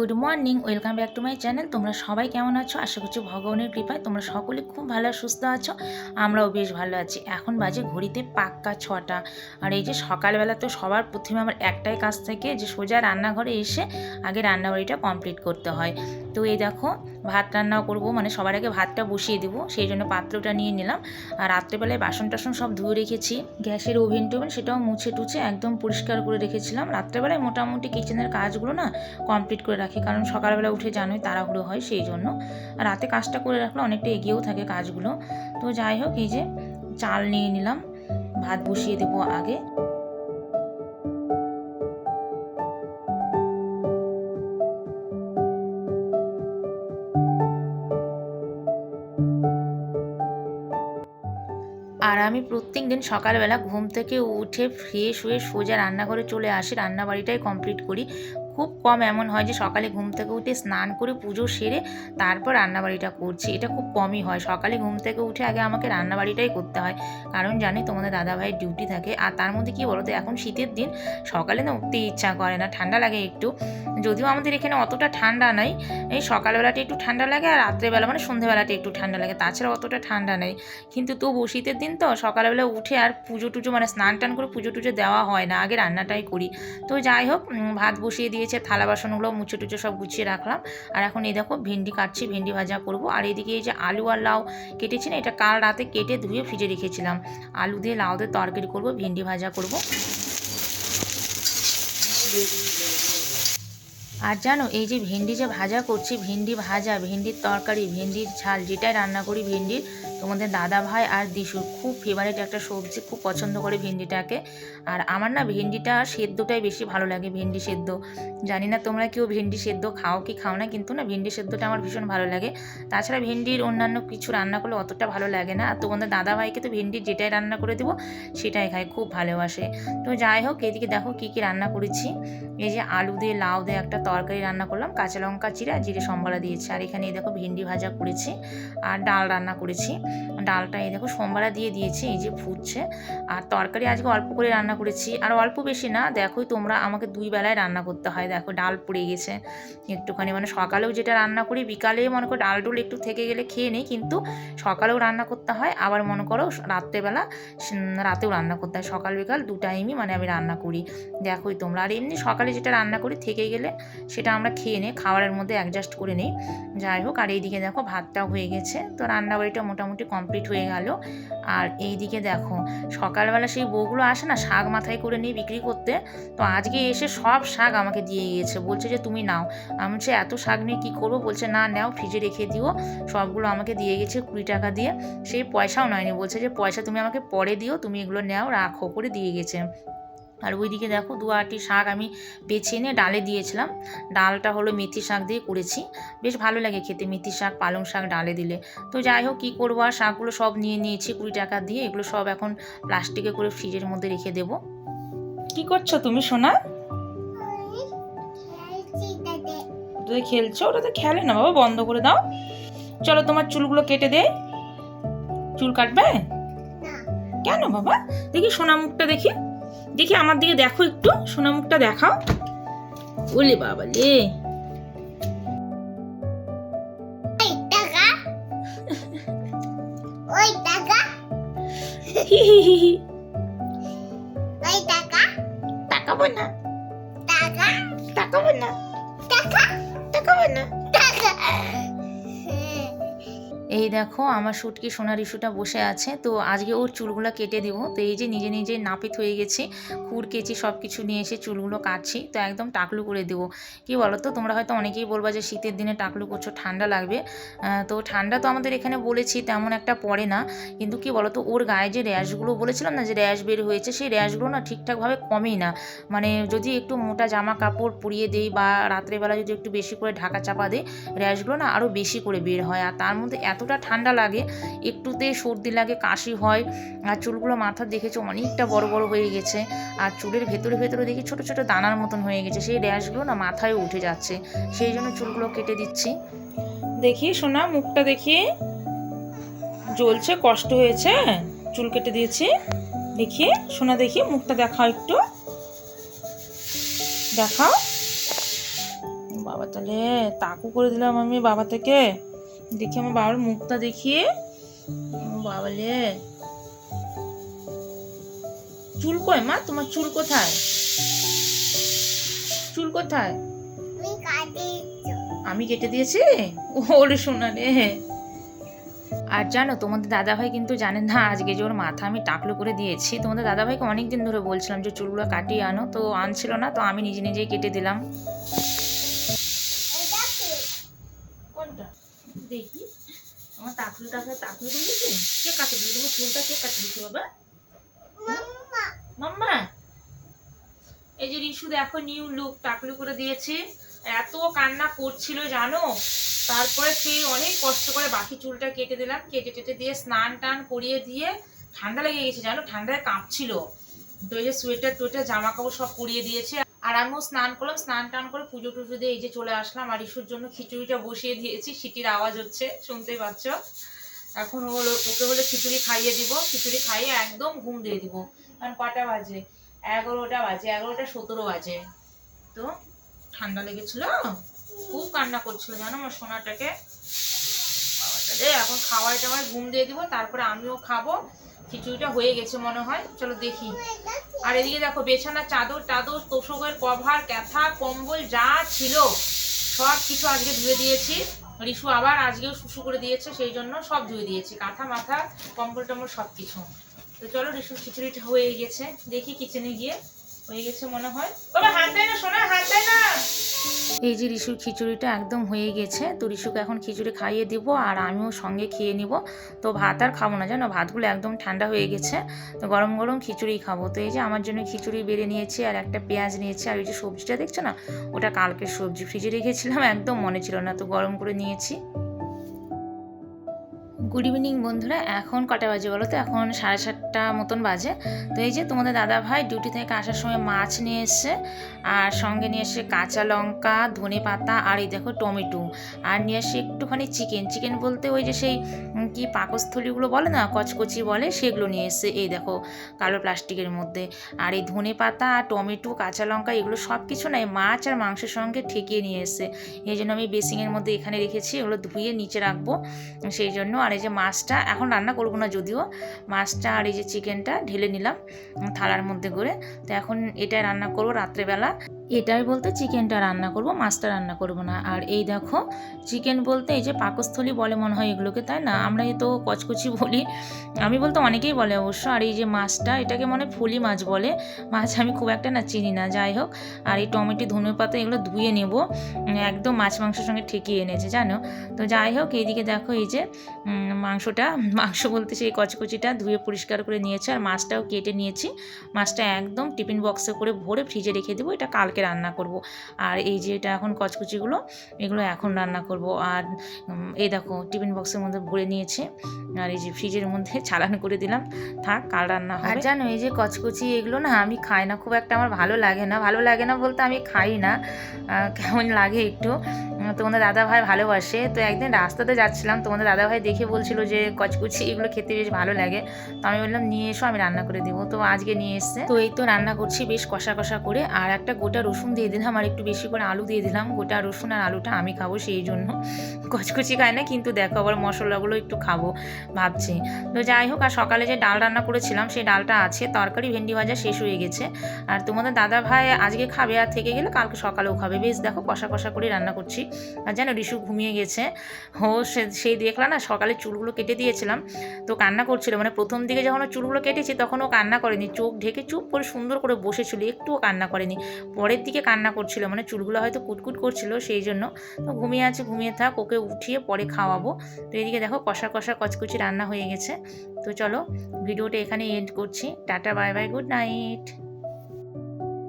Good morning, welcome back to my channel. তোমরা সবাই কেমন আছো? আশা করছি ভগবানের কৃপায় তোমরা সকলে খুব ভালো সুস্থ আছো। আমরাও বেশ ভালো আছি। এখন বাজে ঘড়িতে পাক্কা ছটা। আর এই যে সকালবেলা তো সবার প্রথমে আমার একটাই কাজ থেকে, যে সোজা রান্নাঘরে এসে আগে রান্নাবাড়িটা কমপ্লিট করতে হয়। তো এই দেখো, ভাত রান্না করব। মানে সবার আগে ভাতটা বসিয়ে দেবো, সেই জন্য পাত্রটা নিয়ে নিলাম। আর রাত্রেবেলায় বাসন টাসন সব ধুয়ে রেখেছি। গ্যাসের ওভেন টোভেন সেটাও মুছে টুছে একদম পরিষ্কার করে রেখেছিলাম। রাত্রেবেলায় মোটামুটি কিচেনের কাজগুলো না কমপ্লিট করে রাখি, কারণ সকালবেলা উঠে জানোই তাড়াহুড়ো হয় সেই জন্য। রাতে কাজটা করে রাখলে অনেকটা এগিয়েও থাকে কাজগুলো। তো যাই হোক, এই যে চাল নিয়ে নিলাম, ভাত বসিয়ে দেবো আগে। আমি প্রত্যেক দিন সকালবেলা ঘুম থেকে উঠে ফ্রেশ হয়ে সোজা রান্নাঘরে চলে আসি। রান্নাবাড়িটাই কমপ্লিট করি। খুব কম এমন হয় যে সকালে ঘুম থেকে উঠে স্নান করে পুজো সেরে তারপর রান্নাবাড়িটা করছি। এটা খুব কমই হয়। সকালে ঘুম থেকে উঠে আগে আমাকে রান্নাবাড়িটাই করতে হয়। কারণ জানি তোমাদের দাদাভাইয়ের ডিউটি থাকে। আর তার মধ্যে কী বলো তো এখন শীতের দিন, সকালে না উঠতে ইচ্ছা করে না, ঠান্ডা লাগে একটু। যদিও আমাদের এখানে অতটা ঠান্ডা নাই, এই সকালবেলাটা একটু ঠান্ডা লাগে আর রাত্রেবেলা মানে সন্ধেবেলাটা একটু ঠান্ডা লাগে তাছাড়া অতটা ঠান্ডা নেই। কিন্তু তবু শীতের দিন তো সকালবেলা উঠে আর পুজো টুজো মানে স্নান টান করে পুজো টুজো দেওয়া হয় না, আগে রান্নাটাই করি। তো যাই হোক ভাত বসিয়ে দিয়েছে। থালা বাসনগুলো, মুছে টুচে সব গুছিয়ে রাখলাম। আর এখন এই দেখো ভেন্ডি কাটছি, ভেন্ডি ভাজা করব। আর এদিকে এই যে আলু আর লাউ কেটেছি না, এটা কাল রাতে কেটে ধুয়ে ফ্রিজে রেখেছিলাম। আলু দিয়ে লাউ দিয়ে তরকারি করব, ভেন্ডি ভাজা করব। আর জানো, এই যে ভেন্ডি যে ভাজা করছি, ভেন্ডি ভাজা, ভেন্ডির তরকারি, ভেন্ডির ঝাল, যেটাই রান্না করি ভেন্ডির, তোমাদের দাদা ভাই আর দিশুর খুব ফেভারিট একটা সবজি, খুব পছন্দ করে ভেন্ডিটাকে। আর আমার না ভেন্ডিটা সেদ্ধটাই বেশি ভালো লাগে, ভেন্ডি সেদ্ধ। জানি না তোমরা কেউ ভেন্ডি সেদ্ধ খাও কি খাও না, কিন্তু না ভেন্ডি সেদ্ধটা আমার ভীষণ ভালো লাগে। তাছাড়া ভেন্ডির অন্যান্য কিছু রান্না করলে অতটা ভালো লাগে না। আর তোমাদের দাদা ভাইকে তো ভেন্ডির যেটাই রান্না করে দেবো, সেটাই খায়, খুব ভালোবাসে। তো যাই হোক, এদিকে দেখো কী কী রান্না করেছি। এই যে আলু দিয়ে, লাউ দিয়ে একটা তরকারি রান্না করলাম, কাঁচা লঙ্কা চিরা জিরে সম্বালা দিয়েছি। আর এখানে এই দেখো ভেন্ডি ভাজা করেছি আর ডাল রান্না করেছি। ডালটা এই দেখো সোমবারা দিয়ে দিয়েছি, এই যে ফুটছে। আর তরকারি আজকে অল্প করে রান্না করেছি। আর অল্প বেশি না দেখোই তোমরা আমাকে দুই বেলায় রান্না করতে হয়। দেখো ডাল পড়ে গেছে। একটুখানি মানে সকালেও যেটা রান্না করি বিকালে মনে করো ডাল ডুল একটু থেকে গেলে খেয়ে নিই, কিন্তু সকালেও রান্না করতে হয়। আবার মনে করো রাত্রেবেলা রাতেও রান্না করতে হয়। সকাল বিকাল দু টাইমই মানে আমি রান্না করি। দেখোই তোমরা। আর এমনি সকালে যেটা রান্না করি, থেকে গেলে সেটা আমরা খেয়ে নিই খাবারের মধ্যে অ্যাডজাস্ট করে নিই যাই হোক, আর এইদিকে দেখো ভাতটাও হয়ে গেছে। তো রান্নাবাড়িটা মোটামুটি কমপ্লিট হয়ে গেল। আর এইদিকে দেখো, সকালবেলা সেই বউগুলো আসে না, শাক মাথায় করে নিয়ে বিক্রি করতে। তো আজকে এসে সব শাক আমাকে দিয়ে গিয়েছে। বলছে যে, তুমি নাও। আমি বলছি, এত শাক নিয়ে কী করব? বলছে, না, নাও ফ্রিজে রেখে দিও। সবগুলো আমাকে দিয়ে গেছে কুড়ি টাকা দিয়ে। সেই পয়সাও নয়নি। বলছে যে, পয়সা তুমি আমাকে পরে দিও, তুমি এগুলো নাও, রাখো, করে দিয়ে গেছে। আর ওইদিকে দেখো দু আটটি শাক আমি বেছে এনে ডালে দিয়েছিলাম। ডালটা হলো মেথি শাক দিয়ে করেছি। বেশ ভালো লাগে খেতে মেথি শাক পালং শাক ডালে দিলে। তো যাই হোক কী করব আর? শাকগুলো সব নিয়ে নিয়েছি কুড়ি টাকা দিয়ে। এগুলো সব এখন প্লাস্টিকে করে ফ্রিজের মধ্যে রেখে দেবো। কি করছ তুমি সোনা? তুই খেলছো? ওটা তো খেলে না বাবা বন্ধ করে দাও। চলো তোমার চুলগুলো কেটে দে। চুল কাটবে? কেন বাবা? দেখি সোনা মুখটা দেখি। দেখি আমার দিকে দেখো একটু সোনা মুখটা দেখাও। ওলে বাবা লে টাকা ওই টাকা হি হি হি হি। ওই টাকা তাকাবো না। টাকা তাকাবো না। টাকা তাকাবো না। এই দেখো আমার শুটকি সোনার ইস্যুটা বসে আছে। তো আজকে ওর চুলগুলো কেটে দেবো। তো এই যে নিজে নিজে নাপিত হয়ে গেছে, খুর কেচি সব কিছু নিয়ে এসে চুলগুলো কাটছি। তো একদম টাকলু করে দেবো। কি বলো তো তোমরা হয়তো অনেকেই বলবা যে শীতের দিনে টাকলু করছ, ঠান্ডা লাগবে। তো ঠান্ডা তো আমাদের এখানে বলেছি, তেমন একটা পড়ে না। কিন্তু কি বলো তো ওর গায়ে যে র্যাশগুলো বলেছিলাম না যে র্যাশ বের হয়েছে, সেই র্যাশগুলো না ঠিকঠাকভাবে কমেই না। মানে যদি একটু মোটা জামা কাপড় পরিয়ে দেই বা রাত্রেবেলা যদি একটু বেশি করে ঢাকা চাপা দেই, র্যাশগুলো না আরও বেশি করে বের হয়। আর তার মধ্যে এতটা ঠান্ডা লাগে, একটুতে সর্দি লাগে, কাশি হয়, আর চুলগুলো মাথার দেখেছ অনেকটা বড় বড় হয়ে গেছে, আর চুলের ভেতরে ভেতরে দেখি ছোট ছোট দানার মতন হয়ে গেছে, সেই র্যাশগুলো না মাথায় উঠে যাচ্ছে, সেই জন্য চুলগুলো কেটে দিচ্ছি। দেখি সোনা, মুখটা দেখি জ্বলছে, কষ্ট হয়েছে, চুল কেটে দিয়েছি। দেখি সোনা দেখি মুখটা দেখাও একটু। দেখাও। বাবা, তাহলে তাকু করে দিলাম আমি বাবা থেকে। দেখি আমার বাবার মুখটা দেখিয়ে বাবালে। চুল কয় মা? তোমার চুল কোথায়? চুল কোথায়? আমি কেটে দিয়েছি? ওরে শোনা রে আর জানো তোমাদের দাদাভাই কিন্তু জানেন না আজকে যে ওর মাথা আমি টাকলো করে দিয়েছি। তোমাদের দাদাভাইকে অনেক দিন ধরে বলছিলাম যে চুলগুলো কাটিয়ে আনো তো আনছিল না তো আমি নিজে নিজেই কেটে দিলাম এটা কি কোনটা দেখি কে কাটে দিল তুমি চুলটা কে কাটে দিয়েছি বাবা? মাম্মা। মাম্মা? এই যে রিশু দেখো নিউ লুক টাকলু করে দিয়েছি। এত কান্না করছিল জানো? তারপরে সেই অনেক কষ্ট করে বাকি চুলটা কেটে দিলাম। কেটে টেটে দিয়ে স্নান টান করিয়ে দিয়ে ঠান্ডা লেগে গেছে জানো? ঠান্ডায় কাঁপছিল। তো এই যে সোয়েটার টোয়েটার জামা কাপড় সব পরিয়ে দিয়েছে। আর আমিও স্নান করলাম, স্নান টান করে পুজো টুজো দিয়ে এই যে চলে আসলাম। আর ইস্যুর জন্য খিচুড়িটা বসিয়ে দিয়েছি, সিটির আওয়াজ হচ্ছে, শুনতেই পাচ্ছ। এখন হলো, ওকে হলে খিচুড়ি খাইয়ে দিব, খিচুড়ি খাইয়ে একদম ঘুম দিয়ে দিব। কারণ কটা বাজে? এগারোটা বাজে, এগারোটা সতেরো বাজে। তো ঠান্ডা লেগেছিল, খুব কান্না করছিল, জানো আমার সোনাটাকে? এখন খাওয়াই টাওয়াই ঘুম দিয়ে দিব, তারপরে আমিও খাব। খিচুড়িটা হয়ে গেছে মনে হয়, চলো দেখি। আর এদিকে দেখো বেছানা চাদর টাদর, তোষকের কভার, ক্যাথা, কম্বল, যা ছিল, সব কিছু আজকে ধুয়ে দিয়েছি। রিশু আবার আজকেও শুশু করে দিয়েছে, সেই জন্য সব ধুয়ে দিয়েছি, কাঁথা, মাথা, কম্বল, টম্বল, সব কিছু। তো চলো রিশু খিচুড়িটা হয়ে গেছে, দেখি কিচেনে গিয়ে। হয়ে গেছে মনে হয়। এই যে রিশুর খিচুড়িটা একদম হয়ে গেছে, তো রিশুকে এখন খিচুড়ি খাইয়ে দিব আর আমিও সঙ্গে খেয়ে নিব। তো ভাত আর খাব না, জানো, ভাতগুলো একদম ঠান্ডা হয়ে গেছে, তো গরম গরম খিচুড়ি খাব। তো এই যে আমার জন্য খিচুড়ি বেড়ে নিয়েছি আর একটা পেঁয়াজ নিয়েছি, আর ওই যে সবজিটা দেখছ না, ওটা কালকের সবজি, ফ্রিজে রেখেছিলাম, একদম মনে ছিল না, তো গরম করে নিয়েছি। গুড ইভিনিং বন্ধুরা। এখন কটা বাজে বলো তো? এখন সাড়ে সাতটা মতন বাজে। তো এই যে তোমাদের দাদা ভাই ডিউটি থেকে আসার সময় মাছ নিয়ে এসছে, আর সঙ্গে নিয়ে এসে কাঁচা লঙ্কা, ধনে পাতা, আর এই দেখো টমেটো। আর নিয়ে এসে একটুখানি চিকেন চিকেন বলতে ওই যে সেই কি পাকস্থলীগুলো বলে না, কচকচি বলে, সেগুলো নিয়ে এসছে। এই দেখো কালো প্লাস্টিকের মধ্যে। আর এই ধনে পাতা আর টমেটো, কাঁচা লঙ্কা, এগুলো সব কিছু না এই মাছ আর মাংসের সঙ্গে ঠেকিয়ে নিয়ে এসছে। এই জন্য আমি বেসিংয়ের মধ্যে এখানে রেখেছি, এগুলো ধুয়ে নিচে রাখব। সেই জন্য আর এই যে মাছটা, এখন রান্না করব না যদিও। মাছটা আর এই যে চিকেনটা ঢেলে নিলাম থালার মধ্যে করে। তো এখন এটা রান্না করব রাত্রেবেলা। এটাই বলতে চিকেনটা রান্না করব, মাছটা রান্না করব না। আর এই দেখো, চিকেন বলতে এই যে পাকস্থলী বলে মনে হয় এগুলোকে, তাই না? আমরা তো কচকচি বলি। আমি বলতে অনেকেই বলে অবশ্য, আর এই যে মাছটা, এটাকে মনে ফলি মাছ বলে। মাছ আমি খুব একটা না চিনি না, যাই হোক। আর এই টমেটো, ধনে পাতা এগুলো ধুয়ে নেব। একদম মাছ মাংসের সঙ্গে ঠেকিয়ে এনেছে, জানো? তো যাই হোক, এইদিকে দেখো এই যে মাংসটা, মাংস বলতে সেই কচকচিটা ধুয়ে পরিষ্কার করে নিয়েছে। আর মাছটাও কেটে নিয়েছি। মাছটা একদম টিফিন বক্সে করে ভরে ফ্রিজে রেখে দেবো। এটা কালকে রান্না করব। আর এই যে এটা এখন কচকুচিগুলো এগুলো এখন রান্না করব। আর এই দেখো টিফিন বক্সের মধ্যে ভরে নিয়েছে। আর এই যে ফ্রিজের মধ্যে চালান করে দিলাম। থাক কাল রান্না হয় আর জানো এই যে কচকুচি এগুলো না আমি খাই না খুব একটা আমার ভালো লাগে না। ভালো লাগে না বলতে আমি খাই না। কেমন লাগে একটু। তোমাদের দাদা ভাই ভালোবাসে। তো একদিন রাস্তাতে যাচ্ছিলাম, তোমাদের দাদা ভাই দেখে বলছিল যে কচকুচি এগুলো খেতে বেশ ভালো লাগে। তো আমি বললাম, নিয়ে এসো, আমি রান্না করে দেবো। তো আজকে নিয়ে এসছে। তো এই তো রান্না করছি বেশ কষা কষা করে। আর একটা গোটা রসুন দিয়ে দিলাম, আর একটু বেশি করে আলু দিয়ে দিলাম। গোটা রসুন আর আলুটা আমি খাব সেই জন্য। কচকুচি খায় না, কিন্তু দেখো আবার মশলাগুলো একটু খাব ভাবছি। তো যাই হোক, আর সকালে যে ডাল রান্না করেছিলাম, সেই ডালটা আছে। তরকারি, ভেন্ডি ভাজা শেষ হয়ে গেছে। আর তোমাদের দাদা ভাই আজকে খাবে আর থেকে গেলে কালকে সকালেও খাবে। বেশ দেখো কষা কষা করে রান্না করছি। আর জানো রিশু ঘুমিয়ে গেছে। ও সে- সেই দেখলা না সকালে চুলগুলো কেটে দিয়েছিলাম। তো কান্না করছিল। মানে প্রথম দিকে যখন চুলগুলো কেটেছি তখন ও কান্না করেনি। চোখ ঢেকে চুপ করে সুন্দর করে বসেছিল। একটুও কান্না করেনি। পরের দিকে কান্না করছিল। মানে চুলগুলো হয়তো কুটকুট করছিল সেই জন্য। তো ঘুমিয়ে আছে, ঘুমিয়ে থাক, ওকে উঠিয়ে পরে খাওয়াবো। তো এদিকে দেখো কষা কষা কচকুচি রান্না হয়ে গেছে। তো চলো ভিডিওটা এখানে এন্ড করছি। Tata, bye bye, good night.